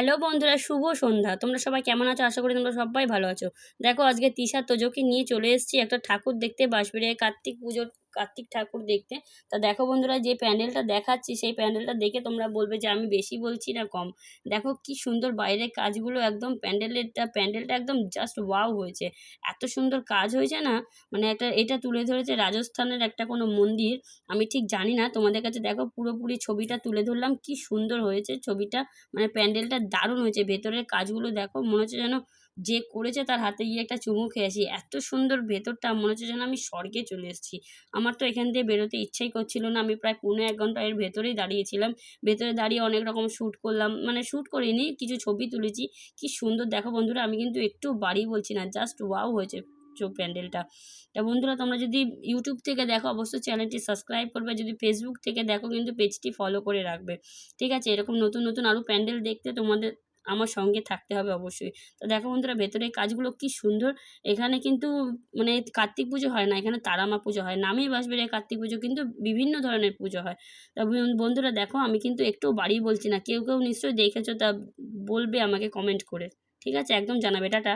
Hello বন্ধুরা, শুভ সন্ধ্যা। তোমরা সবাই কেমন আছো? আশা করি তোমরা সবাই ভালো আছো। দেখো, আজকে তিশা তোজোকে নিয়ে চলে এসেছি। একটা ঠাকুর দেখতে বাঁশবেড়িয়ায় কার্তিক পুজোর কার্তিক ঠাকুর দেখতে। তা দেখো বন্ধুরা, যে প্যান্ডেলটা দেখাচ্ছি, সেই প্যান্ডেলটা দেখে তোমরা বলবে যে আমি বেশি বলছি না কম। দেখো কি সুন্দর বাইরের কাজগুলো একদম প্যান্ডেলেরটা, প্যান্ডেলটা একদম জাস্ট ওয়াও হয়েছে। এত সুন্দর কাজ হয়েছে না? মানে একটা, এটা তুলে ধরেছে রাজস্থানের একটা কোনো মন্দির। আমি ঠিক জানি না, তোমাদের কাছে দেখো পুরোপুরি ছবিটা তুলে ধরলাম। কি সুন্দর হয়েছে ছবিটা। মানে প্যান্ডেলটা দারুণ হয়েছে। ভেতরের কাজগুলো দেখো, মনে হচ্ছে যেন যে করেছে তার হাতে গিয়ে একটা চুমু খেয়েছি। এত সুন্দর ভেতরটা, মনে হচ্ছে যেন আমি স্বর্গে চলে এসেছি। আমার তো এখান দিয়ে বেরোতে ইচ্ছাই করছিল না। আমি প্রায় পৌনে এক ঘণ্টা এর ভেতরেই দাঁড়িয়েছিলাম। ভেতরে দাঁড়িয়ে অনেক রকম শ্যুট করলাম। মানে শ্যুট করিনি, কিছু ছবি তুলেছি। কি সুন্দর। দেখো বন্ধুরা, আমি কিন্তু একটু বাড়ি বলছি না, জাস্ট ওয়াও হয়েছে চোখ প্যান্ডেলটা। তা বন্ধুরা, তোমরা যদি ইউটিউব থেকে দেখো, অবশ্যই চ্যানেলটি সাবস্ক্রাইব করবে। যদি ফেসবুক থেকে দেখো, কিন্তু পেজটি ফলো করে রাখবে। ঠিক আছে, এরকম নতুন নতুন আরও প্যান্ডেল দেখতে তোমাদের আমার সঙ্গে থাকতে হবে অবশ্যই। তো দেখো বন্ধুরা ভেতরে কাজগুলো কি সুন্দর। এখানে কিন্তু মানে কার্তিক পুজো হয় না, এখানে তারামা পুজো হয়। নামেই বাসবেড়ে কার্তিক পুজো কিন্তু বিভিন্ন ধরনের পুজো হয়। তা বন্ধুরা দেখো, আমি কিন্তু একটু বাড়ি বলছি না, কেউ কেউ নিশ্চয়ই দেখেছ, তা বলবে আমাকে কমেন্ট করে। ঠিক আছে? একদম জানাবে। টাটা।